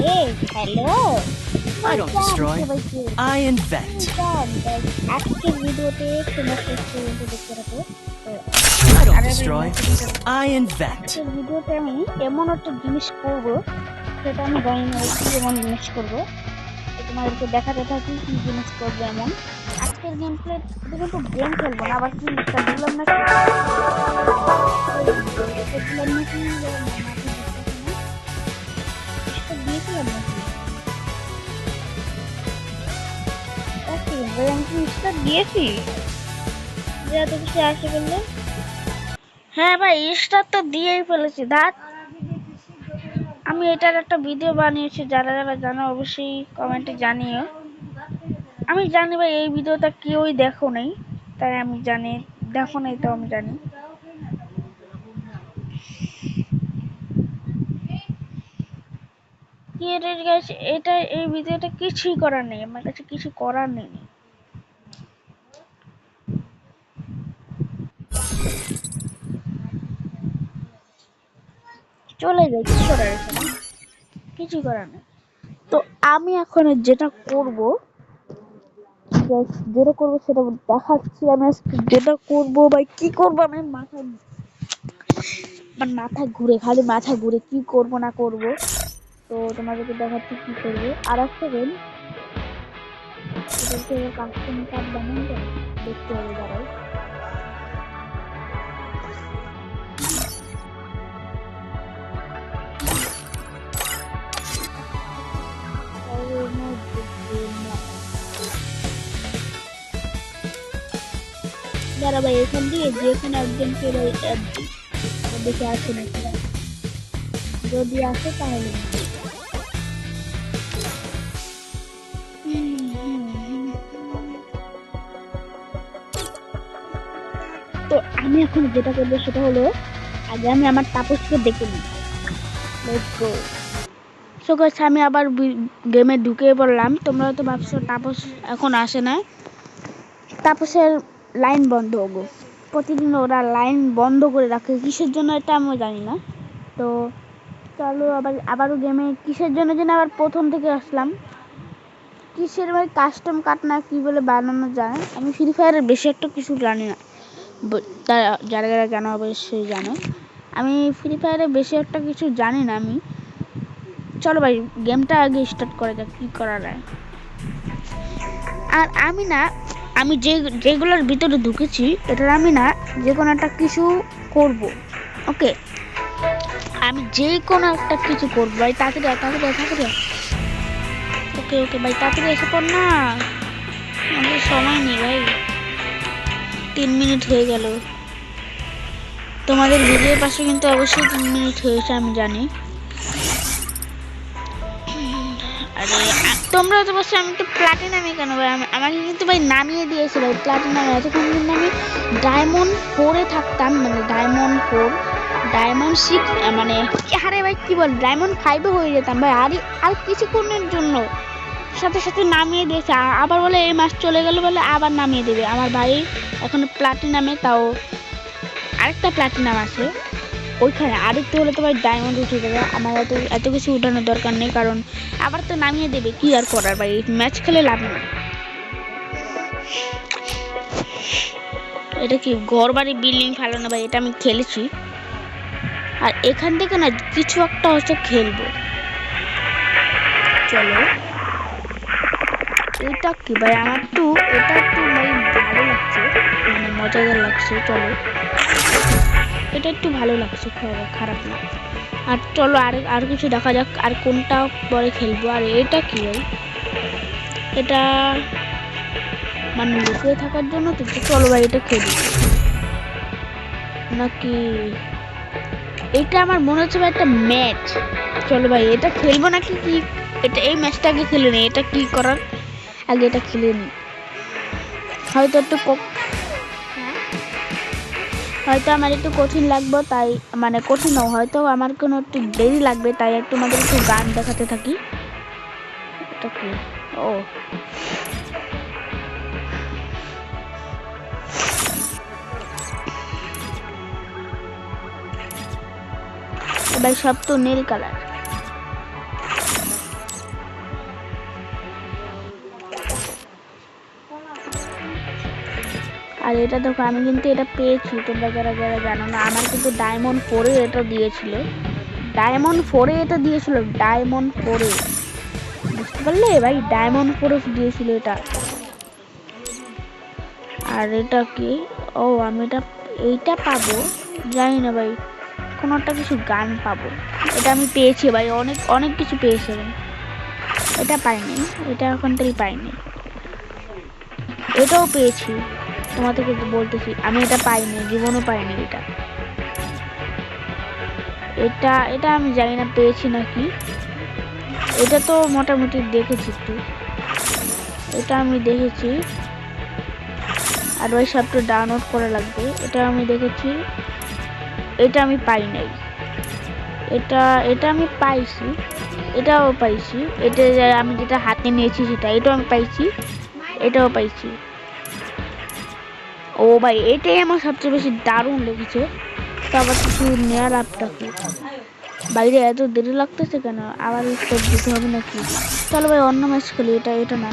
Hello I don't destroy, I invent. I don't destroy, I invent. ভিডিওতে আমি এমন একটা জিনিস সেটা আমি জানি না কি এমন জিনিস করব তোমাদেরকে দেখাতে থাকি কি জিনিস করব এমন আজকের গেম প্লে কিন্তু গেম খেলব না আবার কি দিলাম না দিলাম দিয়েছিলাম নাকি ওকে র্যাঙ্কিংসটা দিয়েছি? যে এত কিছু আসে বললে? হ্যাঁ ভাই স্টার তো দিয়েই ফেলেছি দাঁত আমি এটার একটা ভিডিও বানিয়েছি, যারা যারা জানো অবশ্যই কমেন্টে জানিও। আমি জানি ভাই, এই ভিডিওটা কেউই দেখো নেই, তাই আমি জানি, দেখো নাই তো আমি জানি। কি এটা, এই ভিডিওটা কিছুই করার নেই, আমার কাছে কিছু করার নেই। চলে যাই করার কিছু করার নেই। তো আমি এখন যেটা করব যেটা করব সেটা দেখাচ্ছি। আমি যেটা করব বা কি করব আমি? আমার মাথা ঘুরে, খালি মাথা ঘুরে কি করব না করব তো তোমাদেরকে দেখাচ্ছি কি করব? আর একটা গেম কাস্টম কার্ড বানান দেখতে হবে দাঁড়াও। দাঁড়া ভাই দেখে যদি আসে তাহলে আমি এখন যেটা করব সেটা হলো, আগে আমি আমার তাপসকে দেখে নিই। গো আমি আবার গেমে ঢুকে পড়লাম। তোমরা তো ভাবছ, তাপস এখন আসে না তাপসের লাইন বন্ধ হব প্রতিদিন ওরা লাইন বন্ধ করে রাখে। কিসের জন্য এটা আমিও জানি না। তো চলো, আবার, আবারও গেমে কিসের জন্য যেন আবার প্রথম থেকে আসলাম। কিসের ভাই কাস্টম কাট না কি বলে বানানো যায়? আমি ফ্রি ফায়ারের বেশি একটা কিছু জানি না। যারা যারা জানো অবশ্যই জানো। আমি ফ্রি ফায়ারে বেশি একটা কিছু জানি না আমি। চলো ভাই গেমটা আগে স্টার্ট করা যাক, কী করা যায়। আর আমি না, আমি যে, যেগুলোর ভিতরে ঢুকেছি, এটার আমি না যে কোনো একটা কিছু করব। ওকে? আমি যে কোনো একটা কিছু করব। ভাই, তাড়াতাড়ি তাড়াতাড়ি তাড়াতাড়ি। ওকে ওকে, ভাই, তাড়াতাড়ি এসে পড় না। আমাদের সময় নেই, ভাই। তিন মিনিট হয়ে গেল। তোমাদের ভিডিওর পাশে কিন্তু অবশ্যই তিন মিনিট হয়েছে, আমি জানি। আরে, তোমরা তো বলছো আমি তো প্লাটিনামে কেন ভাই? আমি- আমাকে কিন্তু ভাই নামিয়ে দিয়েছে ভাই প্লাটিনামে এতক্ষণ কিন্তু আমি ডায়মন্ড ফোরে থাকতাম মানে ডায়মন্ড ফোর ডায়মন্ড সিক্স মানে আরে ভাই কি বল ডায়মন্ড ফাইভে হয়ে যেতাম ভাই। আর আর কিছুক্ষণের জন্য। সাথে সাথে নামিয়ে দিয়েছে। আবার বলে, এই মাস চলে গেল বলে আবার নামিয়ে দেবে। আমার ভাই এখন প্লাটিনামে তাও আরেকটা প্লাটিনাম আছে। ওইখানে আরেকটু হলে তো ভাই ডায়মন্ড উঠে যাবে। আমার এত এত কিছু উঠানোর দরকার নেই, কারণ আবার তো নামিয়ে দেবে। কি আর করার ভাই? ম্যাচ খেলে লাভ নেই। এটা কি ঘর বাড়ি বিল্ডিং ফেলানো ভাই? এটা আমি খেলেছি। আর এখান থেকে না, কিছু একটা হচ্ছে খেলব। চলো। এটা কি ভাই? আমার তো, এটা একটু ভাই ভালো লাগছে। মানে মজাদার লাগছে, চলো। এটা একটু ভালো লাগছে খারাপ- না। আর চলো, আর আর কিছু দেখা যাক, আর কোনটা পরে খেলব। আর এটা কি ভাই? এটা মানে লুকিয়ে থাকার জন্য তো তো চলো ভাই, এটা খেলি নাকি? এটা আমার মনে হচ্ছে ভাই একটা ম্যাচ। চলো ভাই, এটা খেলব নাকি কি? এটা, এই ম্যাচটা আগে খেলে নেই এটা কি করার? আগে এটা খেলে নিই হয়তো একটু হ্যাঁ? হয়তো আমার একটু কঠিন লাগবে তাই মানে কঠিন নয় হয়তো আমার কোনো একটু দেরি লাগবে তাই একটু আমাদের একটু গান দেখাতে থাকি। এটা কি ও। এবার সব তো নীল কালার। আর এটা দেখো, আমি কিন্তু এটা পেয়েছি, তোমরা যারা যারা জানো না, আমার কিন্তু ডায়মন্ড ফোরে এটা দিয়েছিল। ডায়মন্ড ফোরে এটা দিয়েছিল ডায়মন্ড ফোরে বুঝতে পারলে? ভাই ডায়মন্ড ফোরে দিয়েছিল এটা। আর এটা কি? ও, আমি এটা, এইটা পাবো? জানি না ভাই, কোনো একটা কিছু গান পাবো। এটা আমি পেয়েছি ভাই, অনেক অনেক কিছু পেয়েছি এটা পাইনি, এটা এখন থেকে পাইনি। এটাও পেয়েছি। তোমাদেরকে বলতেছি, আমি এটা পাইনি, জীবনও পাইনি এটা। এটা এটা আমি জানি না, পেয়েছি নাকি। এটা তো মোটামুটি দেখেছি একটু। এটা আমি দেখেছি। আর ওই সবটা ডাউনলোড করা লাগবে। এটা আমি দেখেছি। এটা আমি পাই নাই। এটা এটা আমি পাইছি। এটাও পাইছি। এটা আমি যেটা হাতে নিয়েছি সেটা, এটাও আমি পাইছি। এটাও পাইছি। ও ভাই, এটাই আমার সবচেয়ে বেশি দারুণ লেগেছে। আবার কিছু নেওয়ার আপটা বাইরে এত দেরি লাগতেছে কেন? আবার স্টেপ দিতে হবে নাকি? চলো ভাই, অন্য ম্যাচ খেলি, এটা এটা না।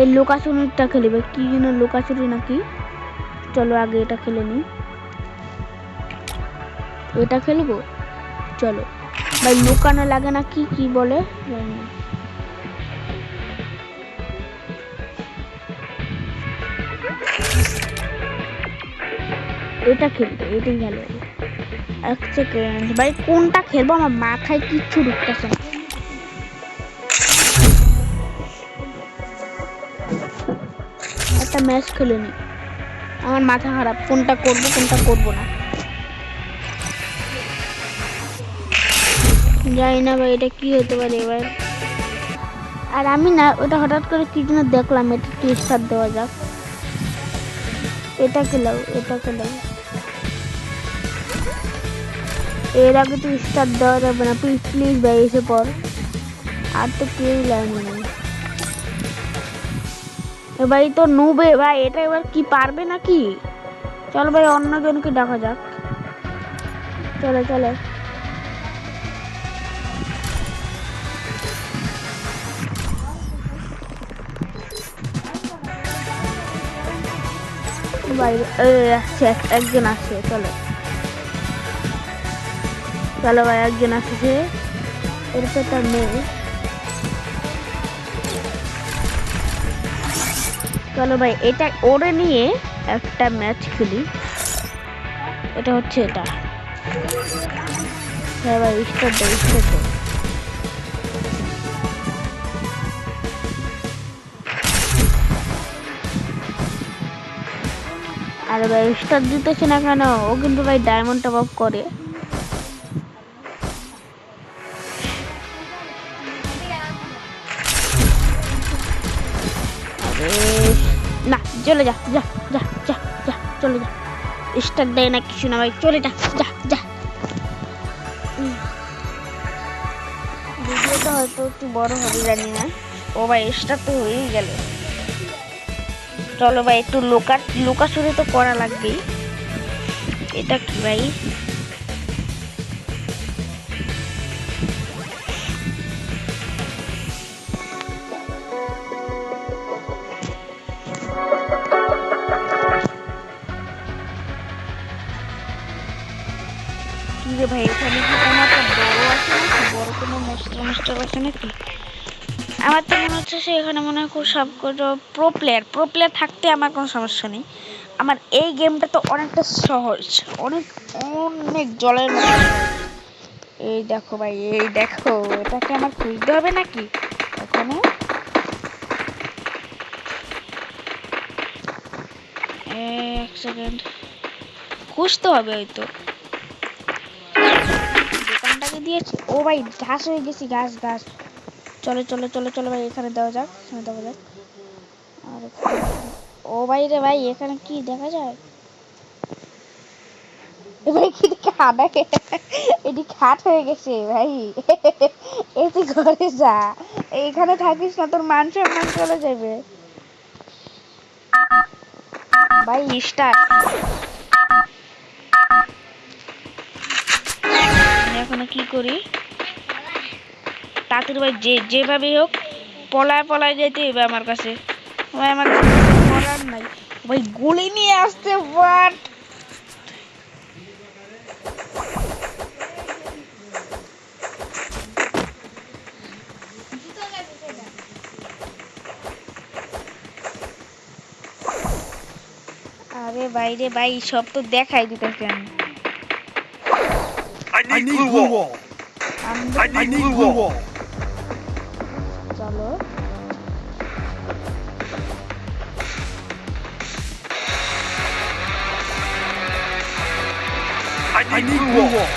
এই লুকাচুরিটা খেলিবে কি যেন লুকাচুরি নাকি? চলো আগে এটা খেলে নি। এটা খেলব? চলো। ভাই, লুকানো লাগে না কি কি বলে? জানি না। এটা খেলব এটাই ভালো। এক সেকেন্ড ভাই, কোনটা খেলব? আমার মাথায় কিচ্ছু ঢুকতেছে না। একটা ম্যাচ খেলে নি। আমার মাথা খারাপ, কোনটা করব কোনটা করব না। জানি না ভাই, এটা কি হতে পারে এবার। আর আমি না, ওটা হঠাৎ করে কি জন্য দেখলাম, এটা একটু স্টার দেওয়া যাক। এটা খেলাও এটা খেলাও। এর আগে তো স্টার দেওয়া যাবে না প্লিজ প্লিজ ভাই, এসে পর আর তো কেউই নেই। এবার এই তো নুবে ভাই, এটা এবার কি পারবে নাকি? চল ভাই অন্যজনকে ডাকা যাক। চলে চলে। আসছে একজন আসছে, চলো। চলো ভাই, একজন আসছে তো তার মেয়ে। চলো ভাই, এটা ওরে নিয়ে একটা ম্যাচ খেলি। এটা হচ্ছে এটা। হ্যাঁ ভাই স্টার দাও স্টার দাও আরে ভাই স্টার দিতেছে না কেন? ও কিন্তু ভাই ডায়মন্ড টপ আপ করে। চলে যা যা যা যা যা, চলে যা। স্টার দেয় না কিছু না ভাই, চলে যা যা যা। ভিডিওটা হয়তো একটু বড় হবে, জানি না। ও ভাই স্টার তো হয়েই গেল। চলো ভাই, একটু লোকা, লোকাসুরি তো করা লাগবেই। এটা কি ভাই? রে ভাই এখানে কি কোনো একটা বড় আছে নাকি? বড় কোনো মাস্টার মাস্টার আছে নাকি? আমার তো মনে হচ্ছে সে এখানে মনে হয় খুব সব প্রো প্লেয়ার প্রো প্লেয়ার থাকতে আমার কোনো সমস্যা নেই। আমার এই গেমটা তো অনেকটা সহজ। অনেক অনেক জলের মতো। এই দেখো ভাই, এই দেখো, এটাকে আমার খুঁজতে হবে নাকি? এখানে। এক সেকেন্ড খুঁজতে হবে হয়তো। দিয়েছে। ও ভাই ঘাস হয়ে গেছি ঘাস ঘাস চলো চলো চলো চলো ভাই, এখানে দেওয়া যাক, এখানে দেওয়া যাক। আর ও ভাই রে ভাই, এখানে কি দেখা যায়? ভাই, কি আদা এটি খাট হয়ে গেছে ভাই। এই ঘরে যা। এইখানে থাকিস না, তোর মান সম্মান চলে যাবে। ভাই, স্টার্ট। এখন কি করি? তাড়াতাড়ি ভাই যে, যেভাবেই হোক, পলায় পলায় যেতে হবে আমার কাছে। ভাই, আমার করার নাই। ভাই, গুলি নিয়ে আসতে বাট আরে বাইরে ভাই, সব তো দেখাই দিতেছি আমি। I need, glue wall. আমি I need, glue wall. চলো I need, glue wall.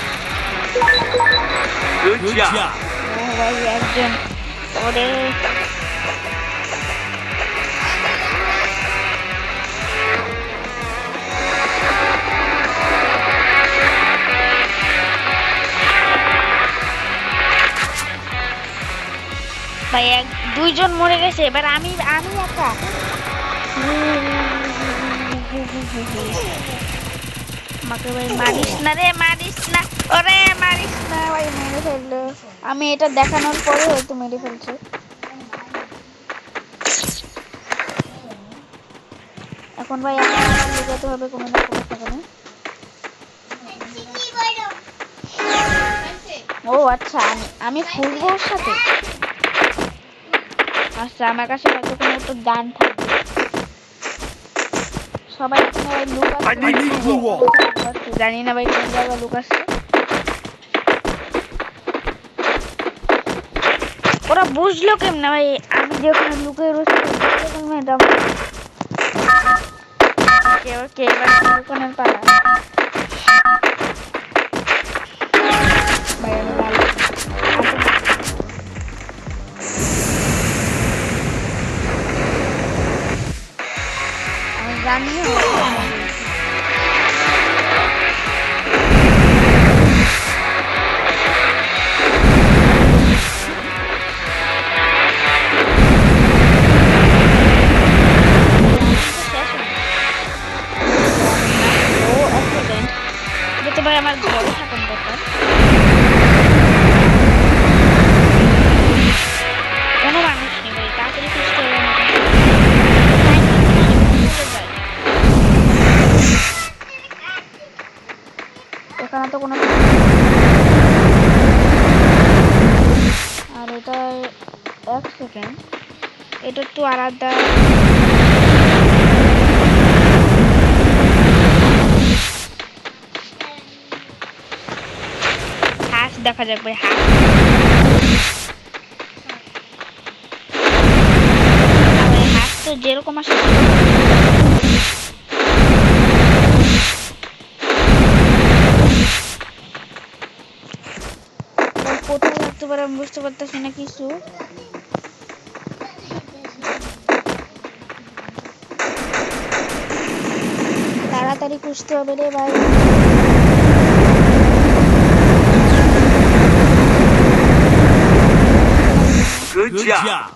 Good, Good job. job. ও ভাই একজন ওরে ভাই এক দুইজন মরে গেছে এবার আমি আমি একা। আমাকে ভাই মারিস না রে মারিস না। ওরে মারিস না। ভাই মেরে ফেলল। আমি এটা দেখানোর পরে হয়তো মেরে ফেলছে। এখন ভাই আমার লুকাতে হবে কোনো না কোনো সেখানে ও আচ্ছা আমি আমি ফুলবো ওর সাথে আচ্ছা আমার কাছে হয়তো কোনো একটা গান থাকবে? সবাই ভাই. লুকাচ্ছে। জানি না ভাই কোন জায়গায় লুকাচ্ছে ওরা বুঝলো কেমনে ভাই? আমি যে ওখানে লুকিয়ে রয়েছি বুঝলো কেমনে এটা? কে এবার কে এবার আমি জানি দেখা যাক ভাই। তো যেরকম আসে কোথায় থাকতে পারে আমি বুঝতে পারতেছি না কিছু। তাড়াতাড়ি খুঁজতে হবে রে ভাই। Good, Good job. job.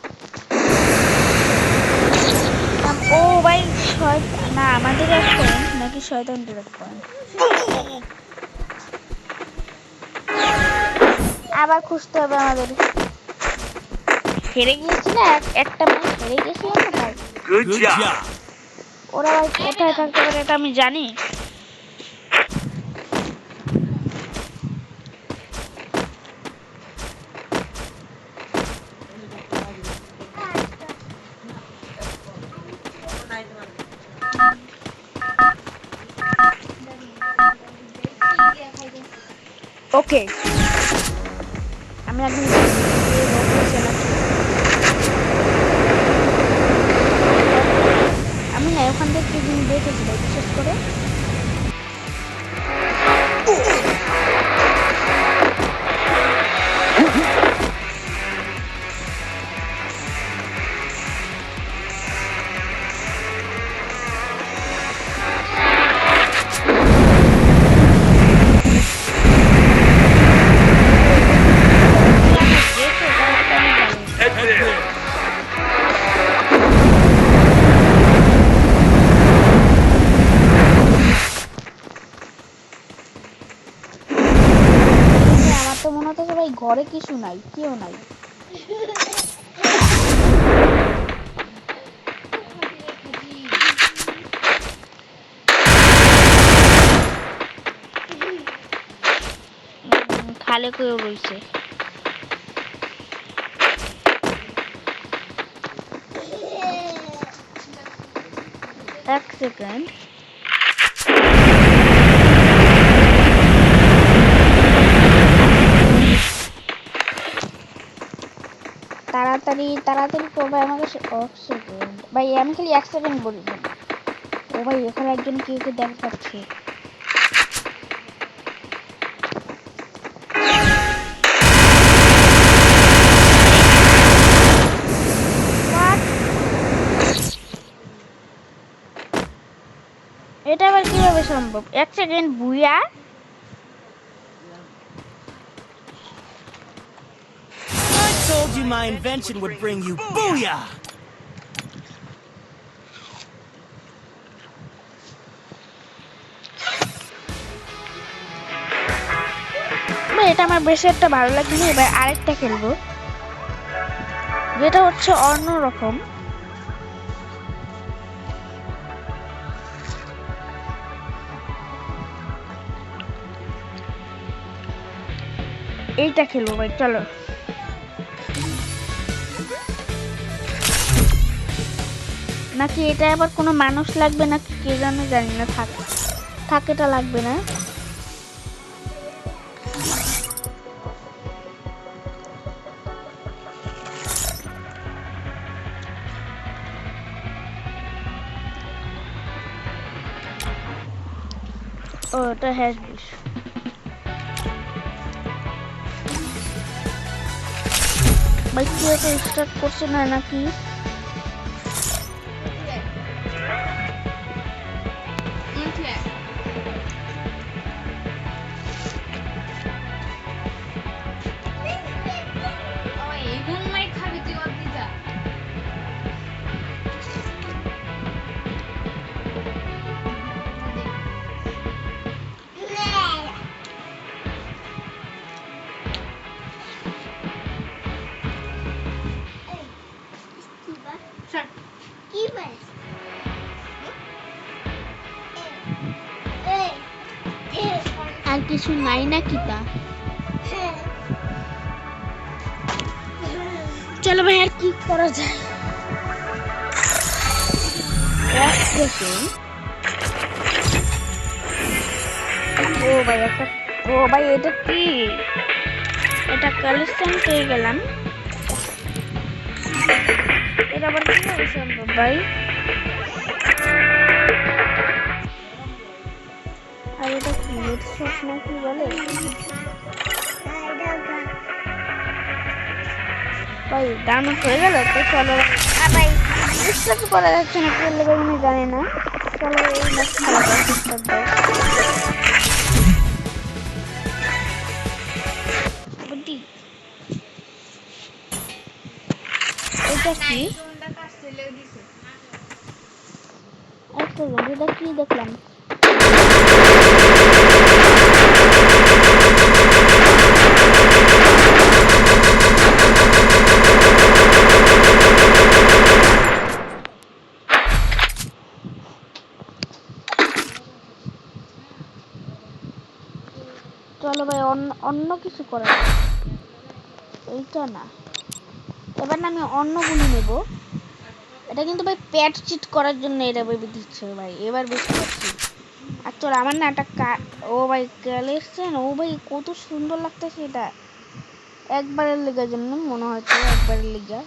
ও ভাই শয়তান না আমাদের এক পয়েন্ট নাকি শয়তান এক পয়েন্ট আবার খুঁজতে হবে আমাদের হেরে গিয়েছি না একটা ম্যাচ হেরে গেছিলাম না ভাই Good, Good job. job. ওরা কোথায় থাকতে পারে এটা আমি জানি ওকে। আমি একদিন আমি না ওখান থেকে দেখেছি বিশেষ করে। নাই কেউ নাই। খালে করে বইছে এক সেকেন্ড তাড়াতাড়ি তাড়াতাড়ি করো ভাই, আমাকে সেকেন্ড ভাই, আমি খালি এক সেকেন্ড বলি। ও ভাই, এখানে একজন কেউ কে দেখা পাচ্ছি? এটা আবার কীভাবে সম্ভব? এক সেকেন্ড বুয়া I told you my invention would bring you booyah! এটা আমার একটা ভালো লাগল এবার আরেকটা খেলব। যেটা হচ্ছে অন্যরকম। এইটা খেলব ভাই, চলো। নাকি এটা আবার কোনো মানুষ লাগবে নাকি কে জানে, জানি না, থাক থাক এটা লাগবে না। ও, এটা হ্যাশ কি এটা স্টার্ট করছে না, নাকি? নাই না, কিতা? চলো ভাই, আর কি করা যায়? ও ভাই একটা ও ভাই, এটা কি? এটা কালেকশন পেয়ে গেলাম। এটা আবার কি সম্ভব ভাই? আর এটা ভাই ডাউনলোড হয়ে গেল, তো চলো। ভাই, বিশ্বাস করা যাচ্ছে না করলে আমি জানি না। চলো, এই দেখলাম। চলো ভাই অন্য কিছু করা এইটা না। এবার না আমি অন্যগুলো নেব। এটা কিন্তু ভাই প্যাট চিট করার জন্য এটা ভেবে দিচ্ছে ভাই। এবার বেশি পাচ্ছি আর তোর আমার না একটা ও ভাই কালেকশন ও ভাই কত সুন্দর লাগতেছে এটা। একবারের লেগার জন্য মনে হচ্ছে একবারের লেগা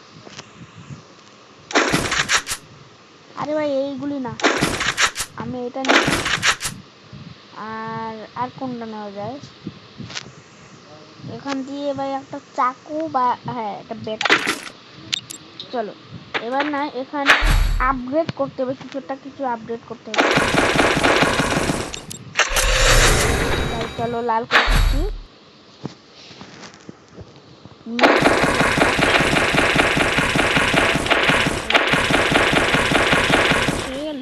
আরে ভাই, এইগুলি না। আমি এটা নিই। আর আর কোনটা নেওয়া যায়? এখান দিয়ে এবার একটা চাকু বা হ্যাঁ একটা বেট। চলো, এবার না এখানে আপগ্রেড করতে হবে, কিছু একটা কিছু আপগ্রেড করতে হবে। চলো লাল করে দিচ্ছি হয়ে গেল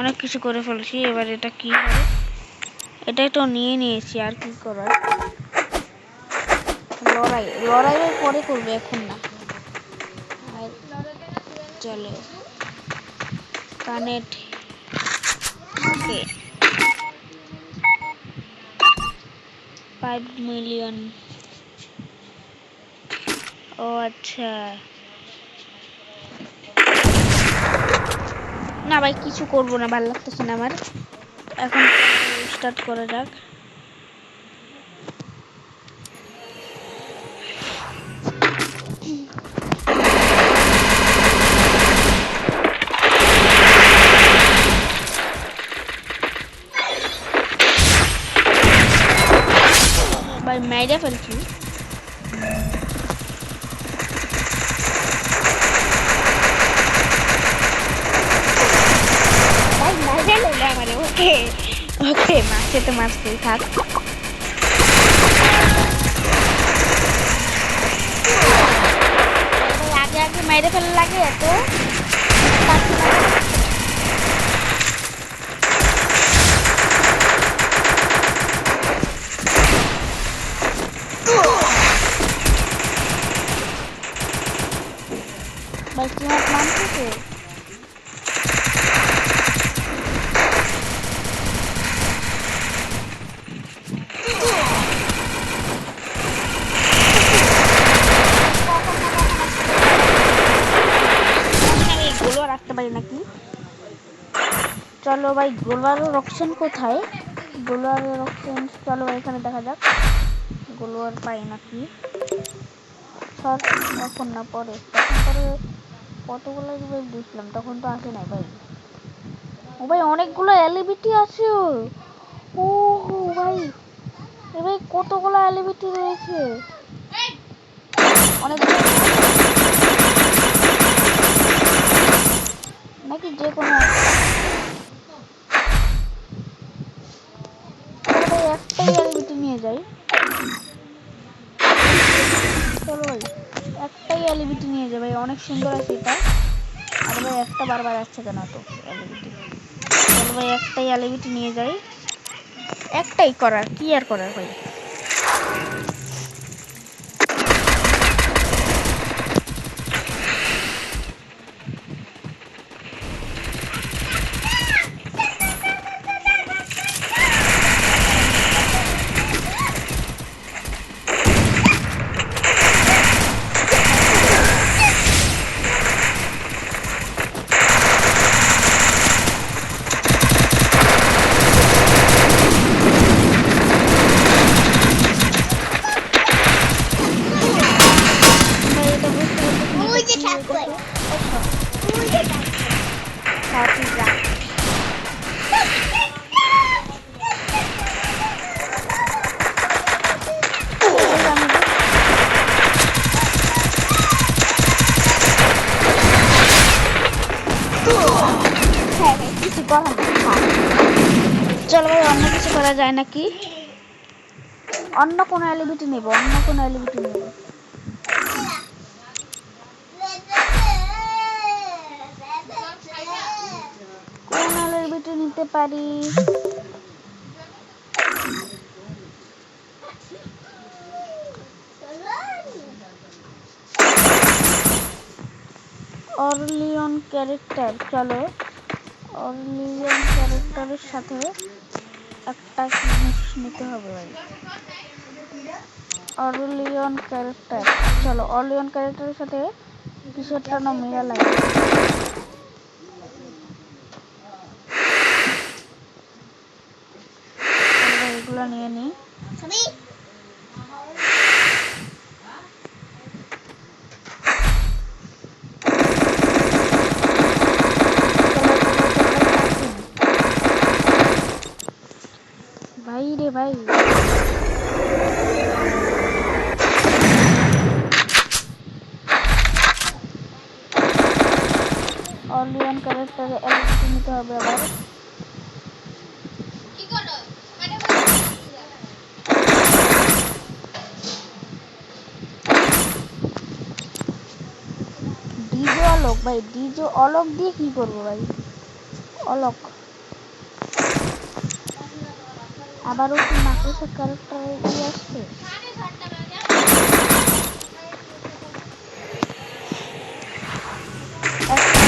অনেক কিছু করে ফেলছি, এবার এটা কি হবে? এটাই তো নিয়ে নিয়েছি, আর কি করার? লড়াই লড়াই পরে করবে এখন না। চলো, কানেক্ট ওকে ফাইভ মিলিয়ন ও আচ্ছা। না ভাই, কিছু করব না, ভালো লাগতেছে না আমার। এখন স্টার্ট করা যাক। ভাই মেরে ফেলছি ভাই মেরে নিলে আমারে ওকে ওকে মারছে তো মারছেই থাক ভাই, আগে আগে মেরে ফেলে লাগে এত পারছি না। ভাই কি আমার নামতেছে আমি গোলুয়া রাখতে পারি নাকি চলো ভাই গোলুয়ার রকশন কোথায়? গোলুয়ার রকশন চলো ভাই, এখানে দেখা যাক। গোলুয়ার পাই নাকি? সর এখন না, পরে। তখন পরে কতগুলো ভাই দিয়েছিলাম তখন তো আসে নাই ভাই। ও ভাই, অনেকগুলো এলিবিটি আছে ও। ভাই, এ ভাই, কতগুলো এলিবিটি রয়েছে? অনেকগুলো। নাকি যে কোনো সুন্দর আছে এটা। আর ভাই একটা বারবার আসছে কেন তো? এলিবিটি ভাই একটাই এলিবিটি নিয়ে যাই। একটাই করার, কি আর করার ভাই? থাক। চলো ভাই, অন্য কিছু করা যায় নাকি? অন্য কোনো এলিবিটি নেব, অন্য কোনো এলিবিটি নেব। কোন এলিবিটি নিতে পারি? অরলিয়ন ক্যারেক্টার চলো। অরলিয়ন ক্যারেক্টারের সাথে একটা জিনিস নিতে হবে অরলিয়ন ক্যারেক্টার। চলো অরলিয়ন ক্যারেক্টারের সাথে একটা না মেলা লাগে। এগুলো নিয়ে নিই ভাই রে ভাই অলিয়ন ক্যারেক্টারে এলিজিবিলিটি নিতে হবে আবার ডিজো অলোক ভাই, ডিজো অলক দিয়ে কি করব ভাই? অলোক। আবারও কি মাকড়সার ক্যারেক্টার দিয়ে আসছে? একটা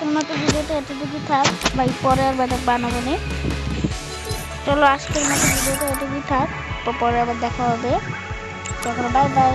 আজকের মতো ভিডিওটা এতটুকু থাক ভাই পরে আর বাদে বানাবো নি। চলো আজকের মতো ভিডিওটা এতটুকু থাক পরে আবার দেখা হবে। তখন বাই বাই